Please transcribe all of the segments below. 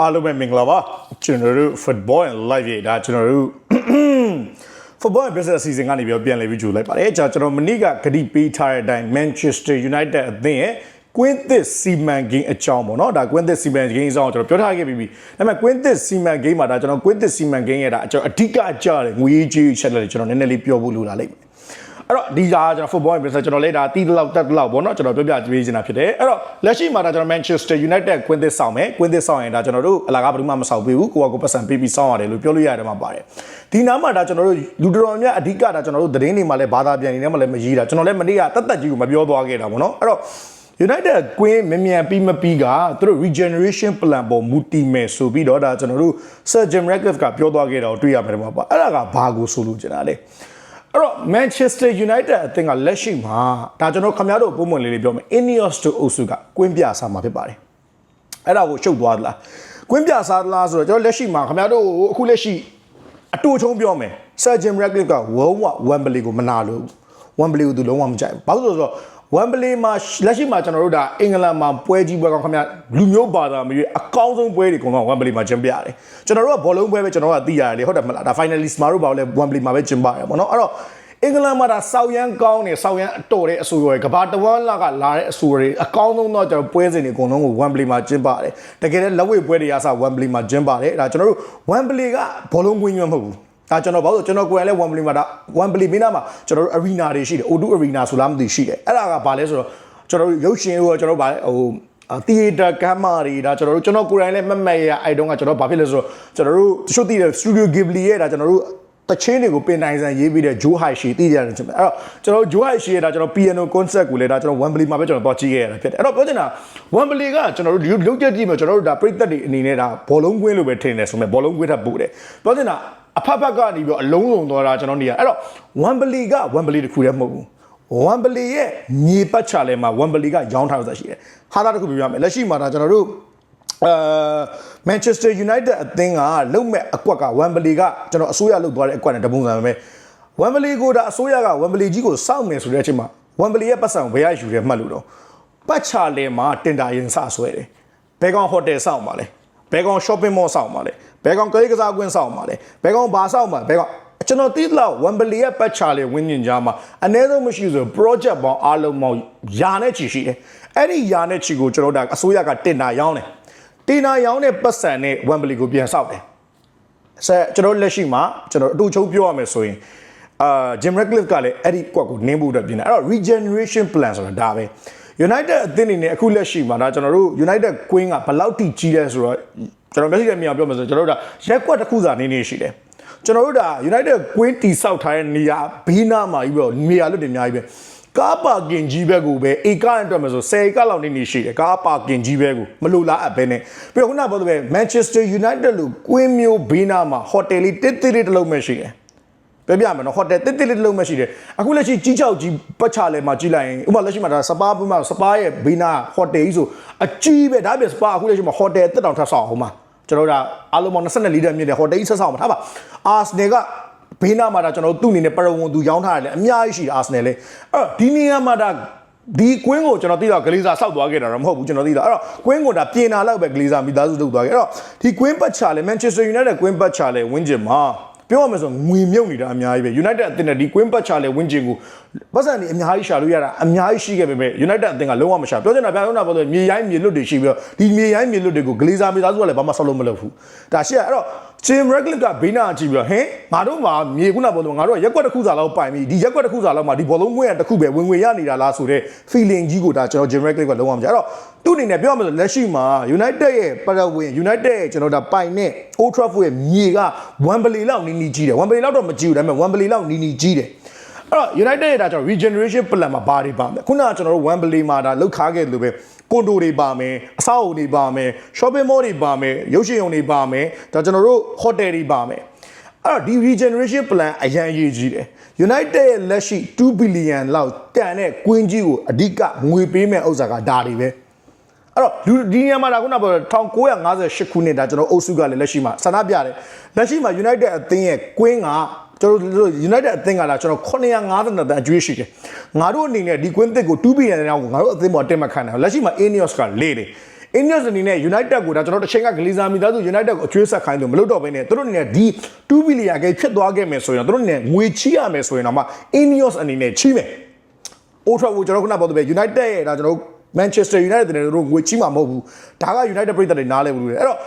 အားလုံးပဲမင်္ဂလာပါကျွန်တော်တို့ football and live ရေးဒါကျွန်တော်တို့ football and business season ကနေပြီးတော့ပြန်လည်ပြီးကြိုလိုက်ပါတယ်ကျွန်တော်မနေ့ကဂတိပေးထားတဲ့အတိုင်း Manchester United အသင်းရဲ့ကွင်းသစ်စီမံကိန်းအကြောင်းပေါ့နော်ဒါကွင်းသစ်စီမံကိန်းအကြောင်းကျွန်တော်ပြောထားခဲ့ပြီးပြီဒါပေမဲ့ကွင်းသစ်စီမံကိန်းမှာဒါကျွန်တော်ကွင်းသစ်စီမံကိန်းရဲ့ဒါကျွန်တော်အဓိကအကြတဲ့ငွေကြေးချက်လက်တွေကျွန်တော်နည်းနည်းလေးပြောဖို့လိုလာလိမ့်မယ် အဲ့တော့ဒီကကျွန်တော် football and business ကျွန်တော်လည်းဒါတီးတလောက်တက်တလောက်ပေါ့နော်ကျွန်တော်ပြောပြပေးနေတာဖြစ်တယ်အဲ့တော့လက်ရှိမှာဒါကျွန်တော် Manchester United ကွင်းသစ်ဆောင်မယ်ကွင်းသစ်ဆောင်ရင်ဒါကျွန်တော်တို့အလာကဘယ်သူမှမဆောင်ပေးဘူးကိုကကိုပတ်စံပေးပြီးဆောင်ရတယ်လို့ပြောလို့ရတယ်မှာပါတယ်ဒီနားမှာဒါကျွန်တော်တို့လူတော်များအဓိကဒါကျွန်တော်တို့သတင်းတွေမှာလည်းဘာသာပြန်နေတယ်မှာလည်းမရေးတာကျွန်တော်လည်းမနေ့ကတက်တက်ကြီးကိုမပြောသွားခဲ့တာပေါ့နော်အဲ့တော့ United ကွင်းမြန်မြန်ပြီးမပြီးကသူတို့ regeneration plan ပေါ်မူတည်မယ်ဆိုပြီးတော့ဒါကျွန်တော်တို့ Sir Jim Ratcliffe ကပြောသွားခဲ့တာကိုတွေ့ရမှာတယ်ပေါ့အဲ့ဒါကဘာကိုဆိုလို့ကျင်တာလဲ အဲ့တော့ Manchester United အသင်းကလက်ရှိမှာဒါကျွန်တော်ခင်ဗျားတို့ပုံမှန်လေးလေးပြောမယ် Ineos တို့အုပ်စုကကွင်းပြစားမှာဖြစ်ပါတယ်အဲ့ဒါကိုရှုပ်သွားသလားကွင်းပြစားသလားဆိုတော့ကျွန်တော်လက်ရှိမှာခင်ဗျားတို့အခုလက်ရှိအတူချုံပြောမယ် Sir Jim Ratcliffe က World War Wembley ကိုမနာလို့ Wembley ကိုသူလုံးဝမကြိုက်ဘူးဘာလို့လဲဆိုတော့ Wembley မှာလက်ရှိမှာကျွန်တော်တို့ဒါအင်္ဂလန်မှာပွဲကြီးပွဲကောင်းခင်ဗျလူမျိုးဘာသာမရွေးအကောင်းဆုံးပွဲတွေကုန်တော့ Wembley မှာကျင်းပရတယ်ကျွန်တော်တို့ကဘောလုံးပွဲပဲကျွန်တော်တို့ကသိရတယ်လေဟုတ်တယ်မလားဒါ finalist မှာတို့ဘာလို့လဲ Wembley မှာပဲကျင်းပရတယ်ပေါ့နော်အဲ့တော့အင်္ဂလန်မှာဒါဆောက်ရမ်းကောင်းနေဆောက်ရမ်းအတော်တဲ့အဆိုရယ်ကဘာတဝမ်းလာကလာတဲ့အဆိုရယ်အကောင်းဆုံးတော့ကျွန်တော်ပွဲစဉ်တွေအကုန်လုံးကို Wembley မှာကျင်းပရတယ်တကယ်လည်းလက်ဝဲပွဲတွေရစ Wembley မှာကျင်းပါတယ်ဒါကျွန်တော်တို့ Wembley ကဘောလုံးကွင်းညွှန်းမဟုတ်ဘူး ဒါကျွန်တော်ဘာလို့ကျွန်တော်ကိုယ်လည်း Wembley မှာဒါ Wembley မင်းသားမှာကျွန်တော်တို့ arena တွေရှိတယ် O2 arena ဆိုလားမသိရှိတယ်အဲ့ဒါကဘာလဲဆိုတော့ကျွန်တော်တို့ရုပ်ရှင်ရောကျွန်တော်တို့ဗာလဲဟိုတီယေတာကမ်းမာတွေဒါကျွန်တော်တို့ကျွန်တော်ကိုယ်တိုင်လည်းမမက်ရအဲ့တုန်းကကျွန်တော်ဘာဖြစ်လဲဆိုတော့ကျွန်တော်တို့တချို့သိတယ် Studio Ghibli ရဲ့ဒါကျွန်တော်တို့တချင်းတွေကိုပင်နိုင်ဆန်ရေးပြီးတဲ့ဂျိုးဟိုက်ရှီတည်ရတယ်ချင်းပဲအဲ့တော့ကျွန်တော်ဂျိုးဟိုက်ရှီရဲ့ဒါကျွန်တော် piano concert ကိုလည်းဒါကျွန်တော် Wembley မှာပဲကျွန်တော်သွားကြည့်ခဲ့ရတာဖြစ်တယ်အဲ့တော့ပြောချင်တာ Wembley ကကျွန်တော်တို့ဒီလုတ်ချက်ကြည့်မှာကျွန်တော်တို့ဒါပြိသက်တွေအနေနဲ့ဒါဘောလုံးကွင်းလို့ပဲထင်တယ်ဆိုမဲ့ဘောလုံးကွင်းထပ်ပို့တယ်ပြောချင်တာ အဖက်ဖက်ကနေပြီးတော့အလုံးစုံသွားတာကျွန်တော်နေရအဲ့တော့ Wembley က Wembley တခုတည်းမဟုတ်ဘူး Wembley ရဲ့မြေပတ်ချလဲမှာ Wembley ကရောင်းထားတာရှိတယ်ဟာတာတခုပြပြမယ်လက်ရှိမှာဒါကျွန်တော်တို့အာ Manchester United အသင်းကလုံမဲ့အကွက်က Wembley ကကျွန်တော်အစိုးရလုပ်သွားတဲ့အကွက်နဲ့တပုံစံပဲ Wembley ကိုဒါအစိုးရက Wembley ကြီးကိုစောင့်မယ်ဆိုတဲ့အချိန်မှာ Wembley ရဲ့ပတ်စံဘယ်ရယူရဲမှတ်လို့တော့ပတ်ချလဲမှာတင်တာရင်စဆွဲတယ်ဘယ်ကောင်ဟိုတယ်စောင့်ပါလဲဘယ်ကောင် shopping mall စောင့်ပါလဲ ဘယ်ကောင်ကလေးကစားကွင်းစောင့်ပါလဲဘယ်ကောင်ဘာစောင့်ပါဘယ်ကောင်ကျွန်တော်သိလောက် Wembley ရဲ့ပတ်ချလေဝင်းညင်ကြားမှာအနည်းဆုံးမရှိဆို project ပေါင်းအားလုံးပေါင်းယာနဲ့ချီရှိတယ်အဲ့ဒီယာနဲ့ချီကိုကျွန်တော်တို့အစိုးရကတင်တာရောင်းတယ်တင်တာရောင်းတဲ့ပတ်စံနဲ့ Wembley ကိုပြန်ဆောက်တယ်ဆက်ကျွန်တော်လက်ရှိမှာကျွန်တော်အတူချုံပြောရမယ်ဆိုရင်အာ Jim Ratcliffe ကလည်းအဲ့ဒီကွက်ကိုနင်းဖို့အတွက်ပြင်တယ်အဲ့တော့ regeneration plan ဆိုတာဒါပဲ United အသင်းအနေနဲ့အခုလက်ရှိမှာဒါကျွန်တော်တို့ United Queen ကဘယ်လောက်ထိကြီးလဲဆိုတော့ ကျွန်တော်မျက်စိနဲ့မြင်အောင်ပြောမယ်ဆိုကျွန်တော်တို့ဒါရက်ကွက်တစ်ခုစာနေနေရှိတယ်ကျွန်တော်တို့ဒါ United Queen တီဆောက်ထားတဲ့နေရာဘေးနားမှာကြီးပြီးတော့နေရာလွတ်တွေအများကြီးပဲကားပါကင်ကြီးဘက်ကိုပဲဧကနဲ့တွက်မယ်ဆို10ဧကလောက်နေနေရှိတယ်ကားပါကင်ကြီးဘက်ကိုမလိုလားအပ်ပဲနဲ့ပြီးတော့ခုနကပြောသလိုပဲ Manchester United လို့ကွင်းမျိုးဘေးနားမှာဟိုတယ်လေးတစ်တစ်လေးတစ်လုံးပဲရှိတယ်ပြပြမယ်နော်ဟိုတယ်တစ်တစ်လေးတစ်လုံးပဲရှိတယ်အခုလက်ရှိကြီးချောက်ကြီးပတ်ချလဲမှာကြီးလိုက်ရင်ဥပမာလက်ရှိမှာဒါစပါးပမှာစပါးရဲ့ဘေးနားဟိုတယ်ကြီးဆိုအကြီးပဲဒါပြစပါးအခုလက်ရှိမှာဟိုတယ်တက်တောင်ထပ်ဆောင်အောင်မှာ ကျွန်တော်တို့ဒါအားလုံးပေါင်း24လီတာမြင့်တဲ့ဟိုတယ်ကြီးဆက်ဆောင်မှာထားပါအာစနယ်ကဘေးနားမှာဒါကျွန်တော်တို့သူ့အနေနဲ့ပရဝုံသူရောင်းထားတယ်လေအများကြီးရှိတယ်အာဆနယ်လေအဲ့တော့ဒီနေရာမှာဒါဒီကွင်းကိုကျွန်တော်သိတော့ဂလီဇာဆောက်သွားခဲ့တာတော့မဟုတ်ဘူးကျွန်တော်သိတာအဲ့တော့ကွင်းကိုဒါပြင်လာလောက်ပဲဂလီဇာမိသားစုလုပ်သွားခဲ့အဲ့တော့ဒီကွင်းပတ်ချလဲ Manchester United ကွင်းပတ်ချလဲဝင်းကျင်မှာ ပြောရမယ်ဆိုငွေမြုပ်နေတာအများကြီးပဲ United အသင်းနဲ့ဒီ Queen Patch ချလဲဝင်းကျင်ကိုပတ်စံနေအများကြီးရှာလို့ရတာအများကြီးရှိခဲ့ပေမဲ့ United အသင်းကလုံးဝမရှာပြောချင်တာဗျာလုံးတာပြောလို့မြေရိုင်းမြေလွတ်တွေရှိပြီးတော့ဒီမြေရိုင်းမြေလွတ်တွေကို Glazer မိသားစုကလည်းဘာမှဆောက်လို့မလုပ်ဘူးဒါရှိရအဲ့တော့ Jim Ratcliffe ကဘေးနာကြည့်ပြီးတော့ဟင်ငါတို့မှာမြေခုနပြောလို့ငါတို့ကရက်ကွက်တစ်ခုစာလောက်ပိုင်ပြီးဒီရက်ကွက်တစ်ခုစာလောက်မှာဒီဘောလုံးငွေရတစ်ခုပဲဝင်ငွေရနေတာလားဆိုတဲ့ feeling ကြီးကိုဒါကျွန်တော် Jim Ratcliffe ကလုံးဝမကြအဲ့တော့သူ့အနေနဲ့ပြောရမယ်ဆိုလက်ရှိမှာ United ရဲ့ပရဝင် United ရဲ့ကျွန်တော်ဒါပိုင်နဲ့ Old Trafford ရဲ့မြေက Wembley လောက်နီးနီးကြီးတယ် Wembley လောက်တော့မကြီးဘူးဒါပေမဲ့ Wembley လောက်နီးနီးကြီးတယ်အဲ့တော့ United ရဲ့ဒါကျွန်တော် regeneration plan မှာဘာတွေပါမလဲခုနကကျွန်တော်တို့ Wembley မှာဒါလောက်ခါခဲ့လို့ပဲ ကွန်ဒိုတွေပါမယ်အဆောက်အုံတွေပါမယ် shopping mall တွေပါမယ်ရုပ်ရှင်ရုံတွေပါမယ်ဒါကျွန်တော်တို့ hotel တွေပါမယ်အဲ့တော့ဒီ regeneration plan အရန်ရေးကြီးတယ် United ရဲ့လက်ရှိ2 billion လောက်တန်တဲ့ကွင်းကြီးကိုအဓိကငွေပေးမဲ့ဥစ္စာကဒါတွေပဲအဲ့တော့လူဒီနေရာမှာဒါခုနကပြော1958ခုနှစ်ဒါကျွန်တော်အုပ်စုကလည်းလက်ရှိမှာဆန္ဒပြတယ်လက်ရှိမှာ United အသင်းရဲ့ကွင်းက ကျွန်တော်တို့ United အသင်းကလာကျွန်တော်950တန်အကျွေးရှိတယ်ငါတို့အနေနဲ့ဒီကွင်းသစ်ကို2 billion တောင်ကိုငါတို့အသင်းပေါ်တင်မှခံတယ်လက်ရှိမှာ Ineos ကလေတယ် Ineos အနေနဲ့ United ကိုဒါကျွန်တော်တစ်ချိန်ကဂလီဇာမီသားစု United ကိုအကျွေးဆက်ခိုင်းလို့မလုပ်တော့ဘဲနဲ့သူတို့အနေနဲ့ဒီ2ဘီလီယံကဖြစ်သွားခဲ့မယ်ဆိုရင်တော့သူတို့အနေနဲ့ငွေချီရမယ်ဆိုရင်တော့မှ Ineos အနေနဲ့ချီမယ် Old Trafford ကျွန်တော်ခုနပြောတဲ့ United ရဲ့ဒါကျွန်တော် Manchester United တွေတို့ငွေချီမှာမဟုတ်ဘူးဒါက United ပြည်သက်တွေနားလဲဘူးလို့အဲ့တော့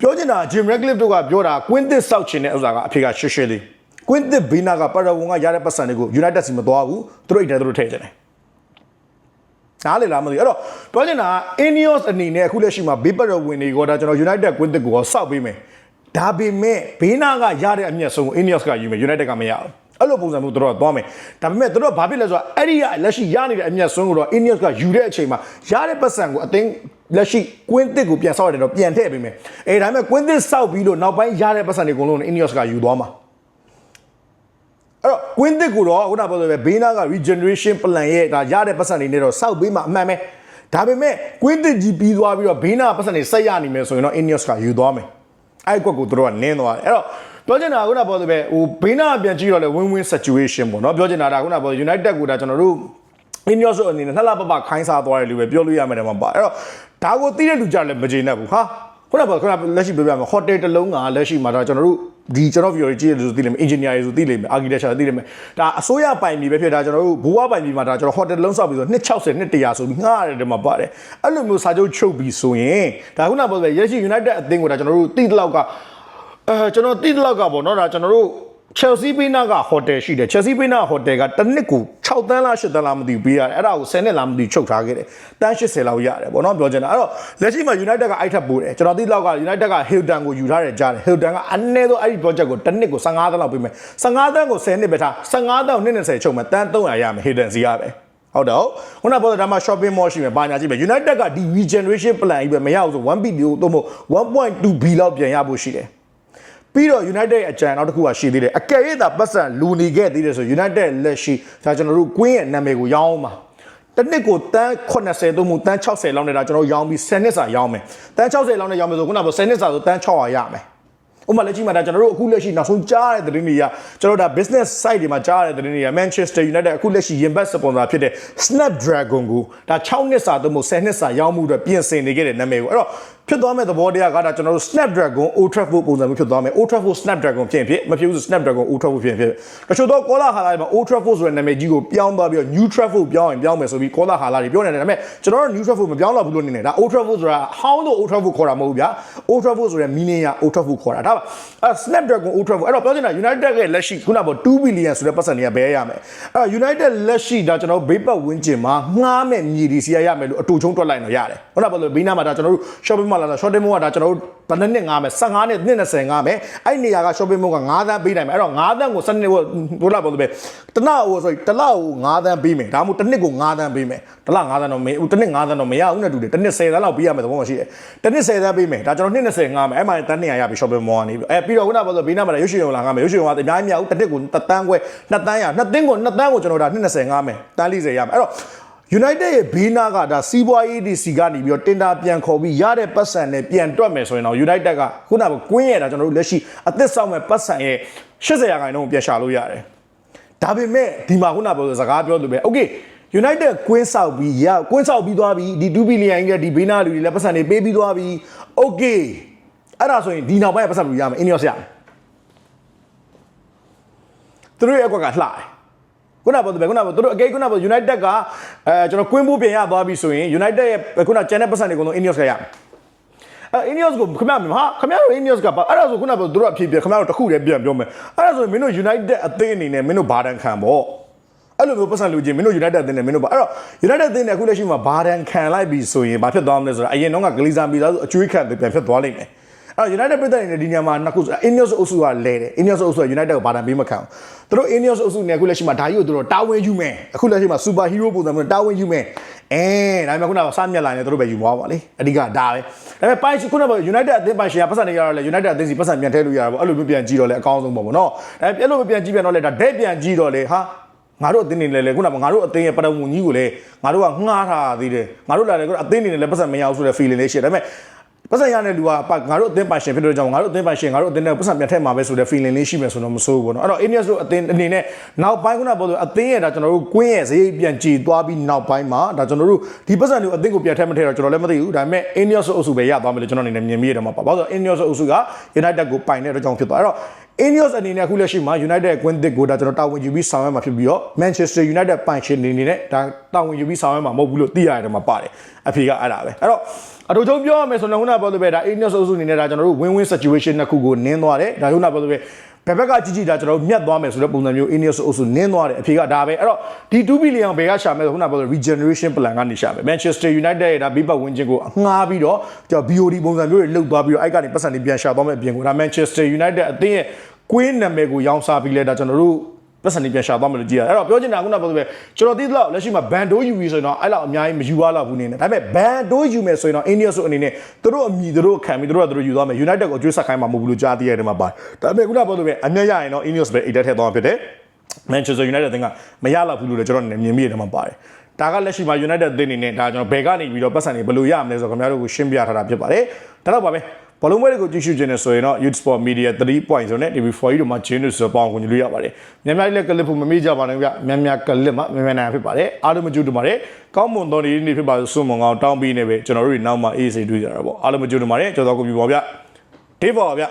ပြောချင်တာ Jim Ratcliffe တို့ကပြောတာ Quintus စောက်ချင်တဲ့ဥစ္စာကအဖေကရှင်း ရှင်းလေး Quintus Bina ကပါရဝုံကရတဲ့ပတ်စံတွေကို United စီမသွားဘူးသူတို့အိတ်ထဲသူတို့ထည့်ချင်တယ်နားလေလားမသိဘူးအဲ့တော့ပြောချင်တာက Ineos အနေနဲ့အခုလက်ရှိမှာဘေးပတ်ရဝင်တွေကဒါကျွန်တော် United Quintus ကိုစောက်ပေးမယ်ဒါပေမဲ့ဘေးနာကရတဲ့အမျက်ဆုံးကို Ineos ကယူမယ် United ကမရဘူးအဲ့လိုပုံစံမျိုးတို့တော့သွားမယ်ဒါပေမဲ့တို့ကဘာဖြစ်လဲဆိုတော့အဲ့ဒီကလက်ရှိရနေတဲ့အမျက်ဆုံးကိုတော့ Ineos ကယူတဲ့အချိန်မှာရတဲ့ပတ်စံကိုအတင်းလက်ရှိကွင်းတစ်ကိုပြန်ဆောက်ရတယ်တော့ပြန်ထည့်ပေးမယ်အဲဒါပေမဲ့ကွင်းတစ်ဆောက်ပြီးတော့နောက်ပိုင်းရတဲ့ပတ်စံတွေအကုန်လုံး Ineos ကယူသွားမှာ အဲ့တော့ကွင်းတစ်ကိုတော့ခုနပြောသလိုပဲဘေးနာက regeneration plan ရဲ့ဒါရတဲ့ပတ်စံတွေနဲ့တော့စောက်ပေးမှာအမှန်ပဲဒါပေမဲ့ကွင်းတစ်ကြီးပြီးသွားပြီးတော့ဘေးနာပတ်စံတွေဆက်ရနိုင်မယ်ဆိုရင်တော့ Ineos ကယူသွားမယ်အဲ့ကွက်ကိုတို့ကနင်းသွားတယ်အဲ့တော့ပြောချင်တာကခုနပြောသလိုပဲဟိုဘေးနာပြန်ကြည့်တော့လေ win win situation ပေါ့နော်ပြောချင်တာဒါခုနပြော United ကိုဒါကျွန်တော်တို့ Ineos အနေနဲ့နှစ်လပပခိုင်းစားသွားတယ်လို့ပဲပြောလို့ရမယ်တယ်မှာပါအဲ့တော့ဒါကိုသိတဲ့လူကြလည်းမကျေနပ်ဘူးဟာခုနကခုနလက်ရှိပြောပြမယ်ဟိုတယ်တစ်လုံးကလက်ရှိမှာဒါကျွန်တော်တို့ ဒီကျွန်တော် view ကြီးလို့သိလိမ့်မယ် engineer တွေဆိုသိလိမ့်မယ် architecture သိလိမ့်မယ်ဒါအစိုးရပိုင်ပြီပဲဖြစ်ဒါကျွန်တော်တို့ဘိုးဘပိုင်ပြီမှာဒါကျွန်တော်ဟိုတယ်လုံးဆောက်ပြီးဆို260 200ဆိုပြီးငှားရတယ်ဒီမှာပါတယ်အဲ့လိုမျိုးစာချုပ်ချုပ်ပြီးဆိုရင်ဒါခုနပြောပြရရှိ United အသင်းကိုဒါကျွန်တော်တို့တိတလောက်ကအဲကျွန်တော်တိတလောက်ကပေါ့နော်ဒါကျွန်တော်တို့ Chelsea ပေးနာကဟိုတယ်ရှိတယ် Chelsea ပေးနာဟိုတယ်ကတစ်နှစ်ကို6တန်းလား8တန်းလားမသိဘူးပေးရတယ်အဲ့ဒါကို10နှစ်လားမသိဘူးချုပ်ထားခဲ့တယ်တန်း80လောက်ရတယ်ဗောနော်ပြောချင်တာအဲ့တော့လက်ရှိမှာ United ကအိုက်ထပ်ပို့တယ်ကျွန်တော်သိလောက်က United က Hilton ကိုယူထားတယ်ကြားတယ် Hilton ကအနည်းဆုံးအဲ့ဒီ project ကိုတစ်နှစ်ကို15တန်းလောက်ပေးမယ်15တန်းကို10နှစ်ပဲထား15တန်းကို220ချုပ်မယ်တန်း300ရမယ် Hilton စီရပဲဟုတ်တော့ခုနကပြောတဲ့ဒါမှ shopping mall ရှိမယ်ဘာညာကြည့်မယ် United ကဒီ regeneration plan ကြီးပဲမရအောင်ဆို 1B ကိုသို့မဟုတ် 1.2B လောက်ပြန်ရဖို့ရှိတယ် ပြီးတော့ United ရဲ့အကြံနောက်တစ်ခုကရှိသေးတယ်အကယ်၍သာပတ်စံလူနေခဲ့သေးတယ်ဆို United လက်ရှိဒါကျွန်တော်တို့ Queen ရဲ့နာမည်ကိုရောင်းအောင်ပါတစ်နှစ်ကိုတန်း80သို့မဟုတ်တန်း60လောက်နဲ့ဒါကျွန်တော်ရောင်းပြီး10နှစ်စာရောင်းမယ်တန်း60လောက်နဲ့ရောင်းမယ်ဆိုခုနကပြော10နှစ်စာဆိုတန်း600ရမယ်ဥပမာလက်ရှိမှာဒါကျွန်တော်တို့အခုလက်ရှိနောက်ဆုံးကြားရတဲ့သတင်းတွေကကျွန်တော်တို့ဒါ business site တွေမှာကြားရတဲ့သတင်းတွေက Manchester United အခုလက်ရှိရင်ဘတ် sponsor ဖြစ်တဲ့ Snapdragon ကိုဒါ6နှစ်စာသို့မဟုတ်10နှစ်စာရောင်းမှုအတွက်ပြင်ဆင်နေခဲ့တဲ့နာမည်ကိုအဲ့တော့ ဖြစ်သွားမဲ့သဘောတရားကဒါကျွန်တော်တို့ Snapdragon Old Trafford ပုံစံမျိုးဖြစ်သွားမယ် Old Trafford Snapdragon ဖြစ်ရင်ဖြစ်မဖြစ်ဘူးဆို Snapdragon Old Trafford ဖြစ်ရင်ဖြစ်တချို့တော့ကောလာဟာလာတွေမှာ Old Trafford ဆိုတဲ့နာမည်ကြီးကိုပြောင်းသွားပြီးတော့ New Trafford ပြောင်းရင်ပြောင်းမယ်ဆိုပြီးကောလာဟာလာတွေပြောနေတယ်ဒါပေမဲ့ကျွန်တော်တို့ New Trafford မပြောင်းတော့ဘူးလို့နေနေတာဒါ Old Trafford ဆိုတာ how လို့ Old Trafford ခေါ်တာမဟုတ်ဘူးဗျာ Old Trafford ဆိုတဲ့ meaning က Old Trafford ခေါ်တာဒါပါအဲ Snapdragon Old Trafford အဲ့တော့ပြောချင်တာ United ရဲ့လက်ရှိခုနက2 billion ဆိုတဲ့ပတ်စံတွေကဘယ်ရမယ်အဲ့တော့ United လက်ရှိဒါကျွန်တော်ဘေးပတ်ဝင်းကျင်မှာငှားမဲ့မြေဒီစီရရမယ်လို့အတူချုံတွက်လိုက်တော့ရတယ်ခုနကပြောလို့ဘေးနားမှာဒါကျွန်တော်တို့ shopping mall လာ shopping mall ကဒါကျွန်တော်တို့ဘယ်နှစ်ငားမယ်15နဲ့20ငားမယ်အဲ့နေရာက shopping mall က9သန်းပေးနိုင်မယ်အဲ့တော့9သန်းကိုစနစ်ဘိုးလာပြောလို့ပဲတနဟိုဆိုတလကို9သန်းပေးမယ်ဒါမှမဟုတ်တစ်နှစ်ကို9သန်းပေးမယ်တလ9သန်းတော့မင်းတစ်နှစ်9သန်းတော့မရဘူးနဲ့တူတယ်တစ်နှစ်10သန်းလောက်ပေးရမယ်သဘောမရှိတယ်တစ်နှစ်10သန်းပေးမယ်ဒါကျွန်တော်နှစ်20ငားမယ်အဲ့မှာတန်း200ရပြီ shopping mall ကနေပြီးအဲ့ပြီးတော့ခုနကပြောဆိုဘေးနားမှာရုပ်ရှင်ရုံလာငားမယ်ရုပ်ရှင်ရုံကအများကြီးမရဘူးတစ်နှစ်ကို1တန်းခွဲ2တန်းရ2သိန်းကို2တန်းကိုကျွန်တော်ဒါနှစ်20ငားမယ်တန်း40ရမယ်အဲ့တော့ United ရဲ့ဘေးနာကဒါစီးပွားရေးဒီစီကနေပြီးတော့တင်တာပြန်ခေါ်ပြီးရတဲ့ပတ်စံနဲ့ပြန်တွက်မယ်ဆိုရင်တော့ United ကခုနကကွင်းရတာကျွန်တော်တို့လက်ရှိအသစ်ဆောင်မဲ့ပတ်စံရဲ့80ရာခိုင်နှုန်းကိုပြန်ရှာလို့ရတယ်။ဒါပေမဲ့ဒီမှာခုနကပြောစကားပြောလို့ပဲ Okay United ကွင်းဆောက်ပြီးရကွင်းဆောက်ပြီးသွားပြီးဒီ2ဘီလီယံကြီးဒီဘေးနာလူတွေလည်းပတ်စံတွေပေးပြီးသွားပြီး Okay အဲ့ဒါဆိုရင်ဒီနောက်ပိုင်းပတ်စံလူရမယ်အင်းရောရမယ်သူတို့ရဲ့အကွက်ကလှတယ် ခုနကပြောတယ်ခုနကပြောသူတို့အကေခုနကပြော United ကအဲကျွန်တော်ကွင်းဖို့ပြင်ရသွားပြီဆိုရင် United ရဲ့ခုန channel ပတ်စံတွေကတော့ Ineos ကရမယ်အဲ Ineos ကိုခင်ဗျားဟာခင်ဗျားတို့ Ineos ကပါအဲ့ဒါဆိုခုနကပြောသူတို့အဖြစ်ပြခင်ဗျားတို့တခုတည်းပြန်ပြောမယ်အဲ့ဒါဆိုရင်မင်းတို့ United အသင်းအနေနဲ့မင်းတို့ဘာတန်ခံပေါ့အဲ့လိုမျိုးပတ်စံလူချင်းမင်းတို့ United အသင်းနဲ့မင်းတို့ပါအဲ့တော့ United အသင်းနဲ့အခုလက်ရှိမှာဘာတန်ခံလိုက်ပြီဆိုရင်ဘာဖြစ်သွားမလဲဆိုတော့အရင်တော့ကဂလီဇာမီသားဆိုအကျွေးခံပြန်ဖြစ်သွားလိမ့်မယ် အဲ့ United ပြည်သက်နေတဲ့ဒီညမှာနှစ်ခု Ineos အုပ်စုကလဲတယ် Ineos အုပ်စုက United ကိုဘာတန်ပေးမခံဘူးသူတို့ Ineos အုပ်စုနဲ့အခုလက်ရှိမှာဒါကြီးကိုသူတို့တာဝန်ယူမယ်အခုလက်ရှိမှာ Super Hero ပုံစံမျိုးတာဝန်ယူမယ်အဲဒါပေမဲ့ခုနကစမြက်လာနေသူတို့ပဲယူသွားပါလေအဓိကဒါပဲဒါပေမဲ့ပိုင်းခုနက United အသင်းပိုင်းရှင်ကပတ်စံနေရတော့လေ United အသင်းစီပတ်စံပြန်ထည့်လို့ရတာပေါ့အဲ့လိုမျိုးပြန်ကြည့်တော့လေအကောင်းဆုံးပေါ့ဗောနော်ဒါပေမဲ့အဲ့လိုပြန်ကြည့်ပြန်တော့လေဒါဒက်ပြန်ကြည့်တော့လေဟာငါတို့အသင်းနေလေလေခုနကငါတို့အသင်းရဲ့ပထမကြီးကိုလေငါတို့ကငှားထားသေးတယ်ငါတို့လာလေခုနအသင်းနေလေပတ်စံမရအောင်ဆိုတဲ့ feeling လေးရှိတယ်ဒါပေမဲ့ ပတ်စံရတဲ့လူကပတ်ငါတို့အသင်းပိုင်ရှင်ဖြစ်တဲ့ကြောင့်ငါတို့အသင်းပိုင်ရှင်ငါတို့အသင်းနဲ့ပတ်စံပြန်ထည့်မှာပဲဆိုတဲ့ feeling လေးရှိမယ်ဆိုတော့မစိုးဘူးပေါ့နော်အဲ့တော့ Indians တို့အသင်းအနေနဲ့နောက်ပိုင်းကပြောလို့အသင်းရဲ့ဒါကျွန်တော်တို့ကွင်းရဲ့ဈေးပြန်ကြည်သွားပြီးနောက်ပိုင်းမှာဒါကျွန်တော်တို့ဒီပတ်စံတွေအသင်းကိုပြန်ထည့်မထည့်တော့ကျွန်တော်လည်းမသိဘူးဒါပေမဲ့ Indians အုပ်စုပဲရသွားမယ်လို့ကျွန်တော်အနေနဲ့မြင်မိရတယ်မှာပါဘာလို့လဲ Indians အုပ်စုက United ကိုပိုင်တဲ့အတွက်ကြောင့်ဖြစ်သွားအဲ့တော့ Ineos အနေနဲ့အခုလက်ရှိမှာ United ကွင်းသစ်ကိုဒါကျွန်တော်တာဝန်ယူပြီးဆောင်ရွက်မှာဖြစ်ပြီးတော့ Manchester United ပိုင်ရှင်အနေနဲ့ဒါတာဝန်ယူပြီးဆောင်ရွက်မှာမဟုတ်ဘူးလို့သိရတယ်မှာပါတယ်အဖေကအဲ့ဒါပဲအဲ့တော့ အတူတူပြောရမယ်ဆိုတော့ခုနကပြောသလိုပဲဒါ Ineos အုပ်စုအနေနဲ့ဒါကျွန်တော်တို့ win-win situation နှစ်ခုကိုနင်းသွားတယ်ဒါခုနကပြောသလိုပဲဘယ်ဘက်ကကြည့်ကြည့်ဒါကျွန်တော်တို့မြတ်သွားမယ်ဆိုတဲ့ပုံစံမျိုး Ineos အုပ်စုနင်းသွားတယ်အဖေကဒါပဲအဲ့တော့ဒီ2 billion ဘယ်ကရှာမယ်ဆိုခုနကပြောသလို regeneration plan ကနေရှာမယ် Manchester United ရဲ့ဒါဘေးပတ်ဝန်းကျင်ကိုငှားပြီးတော့ကျွန်တော် BOD ပုံစံမျိုးတွေလှုပ်သွားပြီးတော့အဲ့ကနေပတ်စံတွေပြန်ရှာသွားမယ်အပြင်ကိုဒါ Manchester United အသင်းရဲ့ကွင်းနာမည်ကိုရောင်းစားပြီးလဲဒါကျွန်တော်တို့ ပတ်စံတွေပြန်ရှာသွားမယ်လို့ကြည့်ရတယ်အဲ့တော့ပြောချင်တာခုနကပြောသလိုပဲကျွန်တော်သိသလောက်လက်ရှိမှာဘန်ဒိုးယူပြီးဆိုရင်တော့အဲ့လောက်အများကြီးမယူရတော့ဘူးနေနဲ့ဒါပေမဲ့ဘန်ဒိုးယူမယ်ဆိုရင်တော့ India ဆိုအနေနဲ့သူတို့အမိသူတို့ခံပြီးသူတို့ကသူတို့ယူသွားမယ် United ကိုအကျွေးဆက်ခိုင်းမှာမဟုတ်ဘူးလို့ကြားသိရတယ်မှာပါတယ်ဒါပေမဲ့ခုနကပြောသလိုပဲအမျက်ရရင်တော့ India ပဲအိတ်တက်ထည့်သွားမှာဖြစ်တယ် Manchester United တင်ကမရတော့ဘူးလို့လည်းကျွန်တော်မြင်မိရတယ်မှာပါတယ်ဒါကလက်ရှိမှာ United အသင်းအနေနဲ့ဒါကျွန်တော်ဘယ်ကနေပြီးတော့ပတ်စံတွေဘယ်လိုရမလဲဆိုတော့ခင်ဗျားတို့ကိုရှင်းပြထားတာဖြစ်ပါတယ်ဒါတော့ပါပဲ ဘလုံးပွဲတွေကိုကြည့်ရှုခြင်းနဲ့ဆိုရင်တော့ Youth Sport Media 3.0နဲ့ TV4 တို့မှာဂျင်းတို့ဆိုပေါင်းကိုညလို့ရပါတယ်များများလည်းကလစ်ဖို့မမေ့ကြပါနဲ့ဗျများများကလစ်မှာများများနိုင်ဖြစ်ပါတယ်အားလုံးမကြည့်တူပါတယ်ကောင်းမွန်တော်နေနေဖြစ်ပါစွန်းမွန်ကောင်းတောင်းပြီးနေပဲကျွန်တော်တို့နောက်မှာအေးစိတ်တွေ့ကြတာပေါ့အားလုံးမကြည့်တူပါတယ်ကြော်တော့ကိုပြပါဗျဒေးပါဗျ